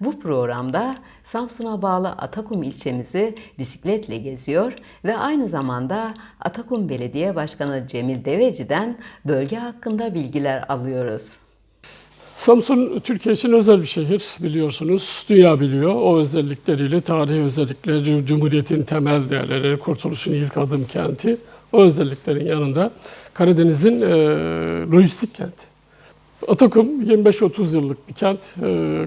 Bu programda Samsun'a bağlı Atakum ilçemizi bisikletle geziyor ve aynı zamanda Atakum Belediye Başkanı Cemil Deveci'den bölge hakkında bilgiler alıyoruz. Samsun Türkiye için özel bir şehir biliyorsunuz. Dünya biliyor. O özellikleriyle, tarihi özellikleri, Cumhuriyet'in temel değerleri, kurtuluşun ilk adım kenti. O özelliklerin yanında Karadeniz'in e, lojistik kenti. Atakum 25-30 yıllık bir kent. E,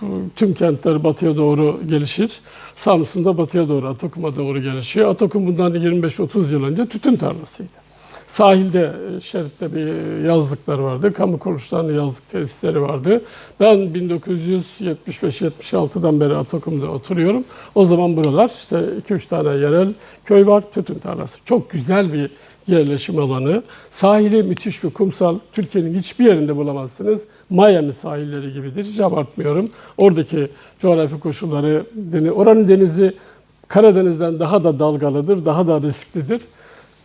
bu tüm kentler batıya doğru gelişir. Samsun da batıya doğru, Atakum'a doğru gelişiyor. Atakum bundan 25-30 yıl önce tütün tarlasıydı. Sahilde, e, şeritte bir yazlıklar vardı. Kamu kuruluşlarının yazlık tesisleri vardı. Ben 1975-76'dan beri Atakum'da oturuyorum. O zaman buralar işte 2-3 tane yerel köy var, tütün tarlası. Çok güzel bir yerleşim alanı. Sahili müthiş bir kumsal. Türkiye'nin hiçbir yerinde bulamazsınız. Miami sahilleri gibidir. Hiç abartmıyorum. Oradaki coğrafi koşulları, oranın denizi Karadeniz'den daha da dalgalıdır, daha da risklidir.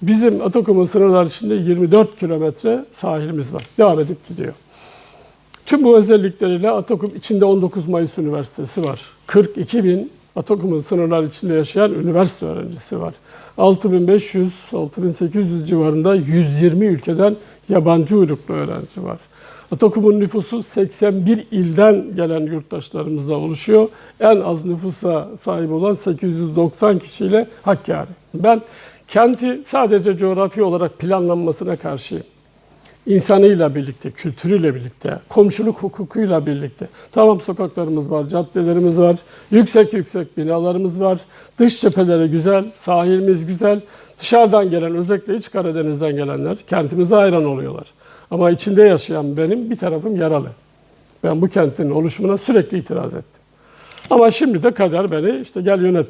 Bizim Atakum'un sınırlar içinde 24 kilometre sahilimiz var. Devam edip gidiyor. Tüm bu özellikleriyle Atakum içinde 19 Mayıs Üniversitesi var. 42 bin Atakum'un sınırlar içinde yaşayan üniversite öğrencisi var. 6500-6800 civarında 120 ülkeden yabancı uyruklu öğrenci var. Atakum'un nüfusu 81 ilden gelen yurttaşlarımızla oluşuyor. En az nüfusa sahip olan 890 kişiyle Hakkari. Ben kenti sadece coğrafi olarak planlanmasına karşıyım insanıyla birlikte, kültürüyle birlikte, komşuluk hukukuyla birlikte. Tamam sokaklarımız var, caddelerimiz var, yüksek yüksek binalarımız var, dış cepheleri güzel, sahilimiz güzel. Dışarıdan gelen, özellikle iç Karadeniz'den gelenler kentimize hayran oluyorlar. Ama içinde yaşayan benim bir tarafım yaralı. Ben bu kentin oluşumuna sürekli itiraz ettim. Ama şimdi de kader beni işte gel yönet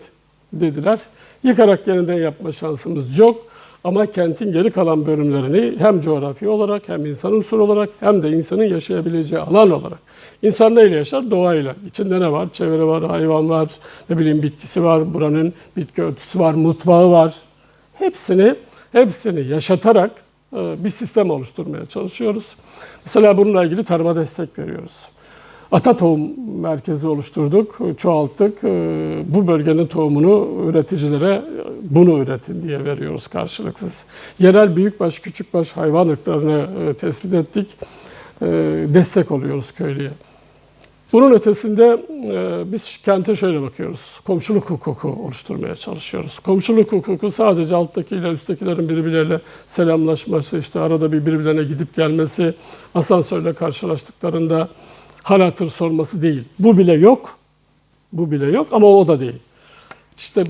dediler. Yıkarak yeniden yapma şansımız yok. Ama kentin geri kalan bölümlerini hem coğrafi olarak hem insan unsur olarak hem de insanın yaşayabileceği alan olarak. İnsan neyle yaşar? Doğayla. İçinde ne var? Çevre var, hayvan var, ne bileyim bitkisi var, buranın bitki örtüsü var, mutfağı var. Hepsini, hepsini yaşatarak e, bir sistem oluşturmaya çalışıyoruz. Mesela bununla ilgili tarıma destek veriyoruz. Ata tohum merkezi oluşturduk, çoğalttık. Ee, Bu bölgenin tohumunu üreticilere bunu üretin diye veriyoruz karşılıksız. Yerel büyükbaş, küçükbaş hayvan ırklarını e, tespit ettik. Ee, Destek oluyoruz köylüye. Bunun ötesinde e, biz kente şöyle bakıyoruz. Komşuluk hukuku oluşturmaya çalışıyoruz. Komşuluk hukuku sadece alttakiyle üsttekilerin birbirleriyle selamlaşması, işte arada bir birbirlerine gidip gelmesi, asansörle karşılaştıklarında hal hatır sorması değil. Bu bile yok. Bu bile yok ama o da değil. İşte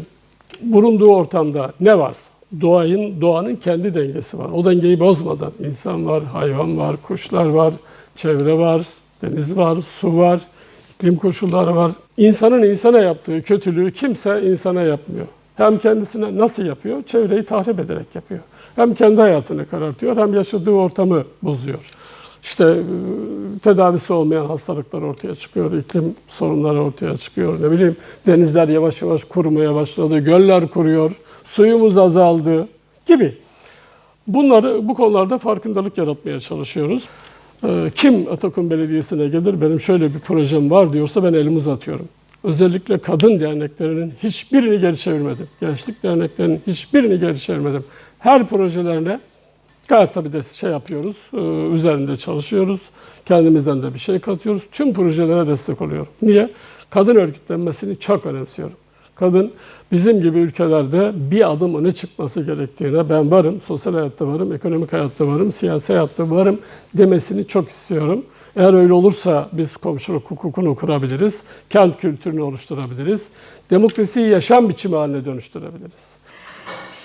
bulunduğu ortamda ne varsa doğanın doğanın kendi dengesi var. O dengeyi bozmadan insan var, hayvan var, kuşlar var, çevre var, deniz var, su var, iklim koşulları var. İnsanın insana yaptığı kötülüğü kimse insana yapmıyor. Hem kendisine nasıl yapıyor? Çevreyi tahrip ederek yapıyor. Hem kendi hayatını karartıyor hem yaşadığı ortamı bozuyor. İşte e, tedavisi olmayan hastalıklar ortaya çıkıyor, iklim sorunları ortaya çıkıyor. Ne bileyim denizler yavaş yavaş kurumaya başladı, göller kuruyor, suyumuz azaldı gibi. Bunları bu konularda farkındalık yaratmaya çalışıyoruz. Ee, Kim Atakum Belediyesi'ne gelir benim şöyle bir projem var diyorsa ben elimi uzatıyorum. Özellikle kadın derneklerinin hiçbirini geri çevirmedim. Gençlik derneklerinin hiçbirini geri çevirmedim. Her projelerine gayet tabii de şey yapıyoruz, e, üzerinde çalışıyoruz. Kendimizden de bir şey katıyoruz. Tüm projelere destek oluyorum. Niye? Kadın örgütlenmesini çok önemsiyorum. Kadın bizim gibi ülkelerde bir adım öne çıkması gerektiğine ben varım, sosyal hayatta varım, ekonomik hayatta varım, siyasi hayatta varım demesini çok istiyorum. Eğer öyle olursa biz komşuluk hukukunu kurabiliriz, kent kültürünü oluşturabiliriz, demokrasiyi yaşam biçimi haline dönüştürebiliriz.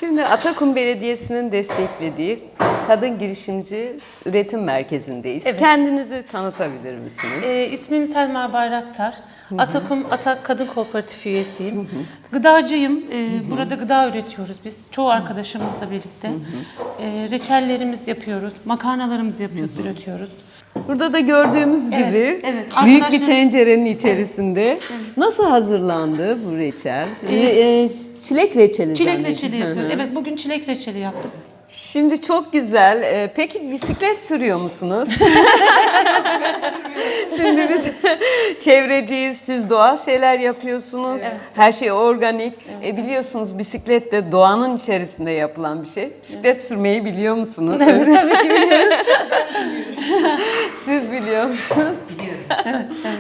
Şimdi Atakum Belediyesi'nin desteklediği Kadın Girişimci Üretim Merkezi'ndeyiz. Evet. Kendinizi tanıtabilir misiniz? Ee, ismim Selma Bayraktar. Atakum Atak Kadın Kooperatifi üyesiyim. Gıdacıyım. Ee, burada gıda üretiyoruz biz. Çoğu arkadaşımızla birlikte. Ee, reçellerimiz yapıyoruz. Makarnalarımızı yapıyoruz, üretiyoruz. Burada da gördüğümüz Evet, gibi evet. büyük bir tencerenin içerisinde nasıl hazırlandı bu reçel? Re- e, çilek reçeli Çilek reçeli yapıyoruz. Evet bugün çilek reçeli yaptık. Şimdi çok güzel. Ee, peki bisiklet sürüyor musunuz? Şimdi biz çevreciyiz, siz doğal şeyler yapıyorsunuz. Her şey organik. E, biliyorsunuz bisiklet de doğanın içerisinde yapılan bir şey. Bisiklet sürmeyi biliyor musunuz? Tabii ki biliyorum. Siz biliyor musunuz?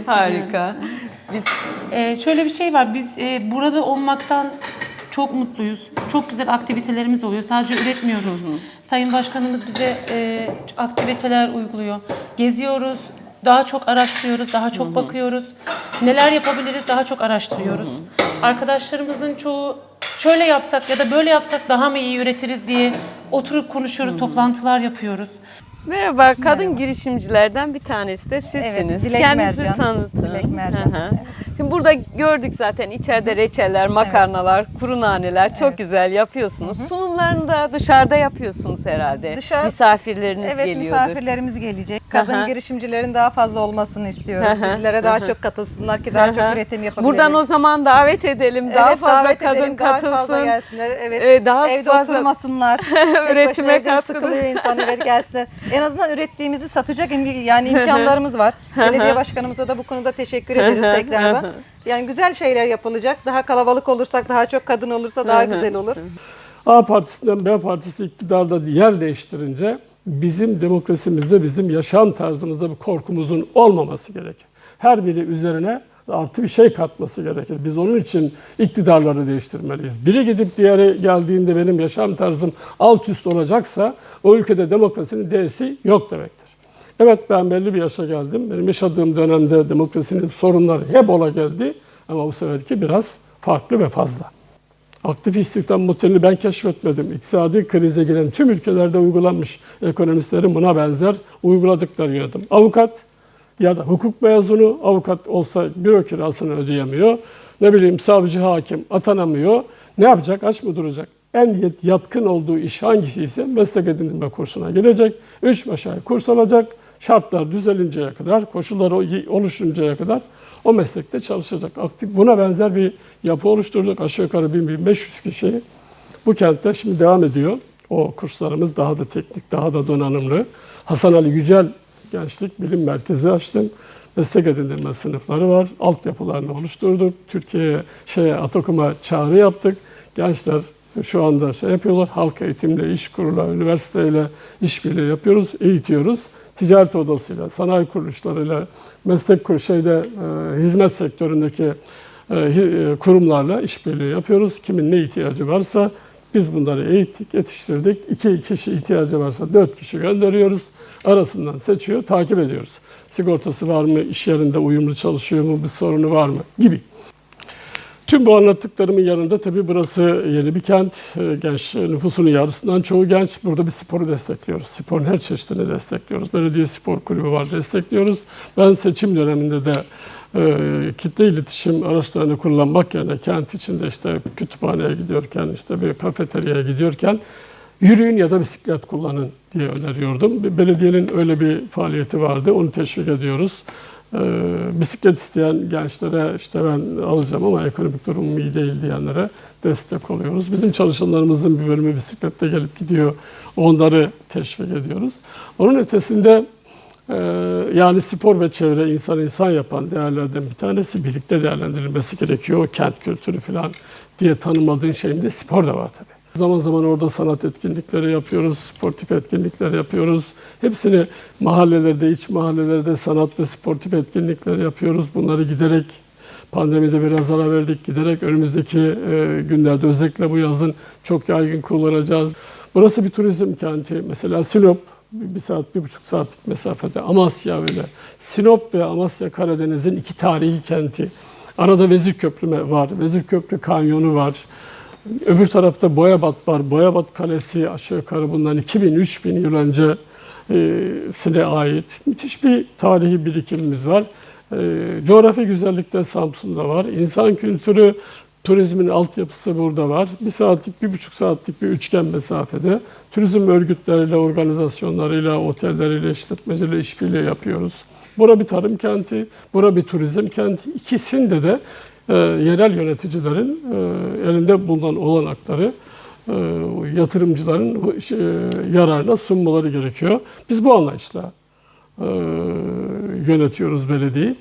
Harika. Biz Ee, şöyle bir şey var. Biz e, burada olmaktan çok mutluyuz. Çok güzel aktivitelerimiz oluyor. Sadece üretmiyoruz. Sayın Başkanımız bize e, aktiviteler uyguluyor. Geziyoruz. Daha çok araştırıyoruz, daha çok bakıyoruz. Neler yapabiliriz daha çok araştırıyoruz. Arkadaşlarımızın çoğu şöyle yapsak ya da böyle yapsak daha mı iyi üretiriz diye oturup konuşuyoruz, toplantılar yapıyoruz. Merhaba, kadın girişimcilerden bir tanesi de sizsiniz. Evet, Dilek Kendinizi Mercan. tanıtın. Dilek Mercan, Hı hı. Şimdi burada gördük zaten içeride reçeller, makarnalar, kuru naneler çok Evet. güzel yapıyorsunuz. Sunumlarını da dışarıda yapıyorsunuz herhalde. Dışarı- Misafirleriniz Evet geliyordur. misafirlerimiz gelecek. Kadın Aha. girişimcilerin daha fazla olmasını istiyoruz. Aha, Bizlere daha çok katılsınlar ki daha çok üretim yapabilelim. Buradan o zaman davet edelim. Daha evet, fazla davet kadın edelim, Daha fazla katılsın. gelsinler. Evet. Ee, daha evde fazla- oturmasınlar. Üretime katkıda. sıkılıyor insan evet gelsinler. En azından ürettiğimizi satacak im- yani imkanlarımız var. Belediye başkanımıza da bu konuda teşekkür ederiz tekrardan. Yani güzel şeyler yapılacak. Daha kalabalık olursak, daha çok kadın olursa daha güzel olur. A partisinden B partisi iktidarda yer değiştirince bizim demokrasimizde, bizim yaşam tarzımızda bir korkumuzun olmaması gerekir. Her biri üzerine artı bir şey katması gerekir. Biz onun için iktidarları değiştirmeliyiz. Biri gidip diğeri geldiğinde benim yaşam tarzım alt üst olacaksa o ülkede demokrasinin D'si yok demektir. Evet ben belli bir yaşa geldim. Benim yaşadığım dönemde demokrasinin sorunları hep ola geldi. Ama bu seferki biraz farklı ve fazla. Aktif istihdam modelini ben keşfetmedim. İktisadi krize giren tüm ülkelerde uygulanmış ekonomistlerin buna benzer uyguladıkları yöntem. Avukat ya da hukuk mezunu avukat olsa büro kirasını ödeyemiyor. Ne bileyim savcı hakim atanamıyor. Ne yapacak? Aç mı duracak? En yatkın olduğu iş hangisi ise meslek edindirme kursuna girecek. Üç beş ay kurs alacak. Şartlar düzelinceye kadar, koşullar o- oluşuncaya kadar o meslekte çalışacak. Aktif buna benzer bir yapı oluşturduk. Aşağı yukarı 1000-1500 kişi bu kentte şimdi devam ediyor. O kurslarımız daha da teknik, daha da donanımlı. Hasan Ali Yücel Gençlik Bilim Merkezi açtım. Meslek edindirme sınıfları var. Altyapılarını oluşturduk. Türkiye'ye, şeye, Atakum'a çağrı yaptık. Gençler şu anda şey yapıyorlar. Halk eğitimle, iş kurula, üniversiteyle işbirliği yapıyoruz, eğitiyoruz. Ticaret odasıyla, sanayi kuruluşlarıyla, meslek şeyde, e, hizmet sektöründeki e, e, kurumlarla işbirliği yapıyoruz. Kimin ne ihtiyacı varsa biz bunları eğittik, yetiştirdik. İki kişi ihtiyacı varsa dört kişi gönderiyoruz. Arasından seçiyor, takip ediyoruz. Sigortası var mı, iş yerinde uyumlu çalışıyor mu, bir sorunu var mı gibi. Tüm bu anlattıklarımın yanında tabii burası yeni bir kent. Ee, Genç nüfusunun yarısından çoğu genç. Burada bir sporu destekliyoruz. Sporun her çeşidini destekliyoruz. Belediye spor kulübü var destekliyoruz. Ben seçim döneminde de e, kitle iletişim araçlarını kullanmak yerine kent içinde işte kütüphaneye gidiyorken işte bir kafeteryaya gidiyorken yürüyün ya da bisiklet kullanın diye öneriyordum. Belediyenin öyle bir faaliyeti vardı. Onu teşvik ediyoruz. Ee, bisiklet isteyen gençlere işte ben alacağım ama ekonomik durumum iyi değil diyenlere destek oluyoruz. Bizim çalışanlarımızın bir bölümü bisikletle gelip gidiyor. Onları teşvik ediyoruz. Onun ötesinde e, yani spor ve çevre insan insan yapan değerlerden bir tanesi birlikte değerlendirilmesi gerekiyor. Kent kültürü falan diye tanımadığın şeyinde spor da var tabii. Zaman zaman orada sanat etkinlikleri yapıyoruz, sportif etkinlikler yapıyoruz. Hepsini mahallelerde, iç mahallelerde sanat ve sportif etkinlikler yapıyoruz. Bunları giderek pandemide biraz ara verdik. Giderek önümüzdeki e, günlerde özellikle bu yazın çok yaygın kullanacağız. Burası bir turizm kenti. Mesela Sinop bir saat, bir buçuk saatlik mesafede. Amasya öyle. Sinop ve Amasya Karadeniz'in iki tarihi kenti. Arada Vezir Köprü var. Vezir Köprü Kanyonu var. Öbür tarafta Boyabat var. Boyabat Kalesi aşağı yukarı bundan 2000-3000 yıl önce e, sine ait. Müthiş bir tarihi birikimimiz var. E, coğrafi güzellikte Samsun'da var. İnsan kültürü, turizmin altyapısı burada var. Bir saatlik, bir buçuk saatlik bir üçgen mesafede. Turizm örgütleriyle, organizasyonlarıyla, otelleriyle, işletmeciyle işbirliği yapıyoruz. Bura bir tarım kenti, bura bir turizm kenti. İkisinde de e, yerel yöneticilerin e, elinde bulunan olanakları e, yatırımcıların e, yararına sunmaları gerekiyor. Biz bu anlayışla yönetiyoruz belediyeyi.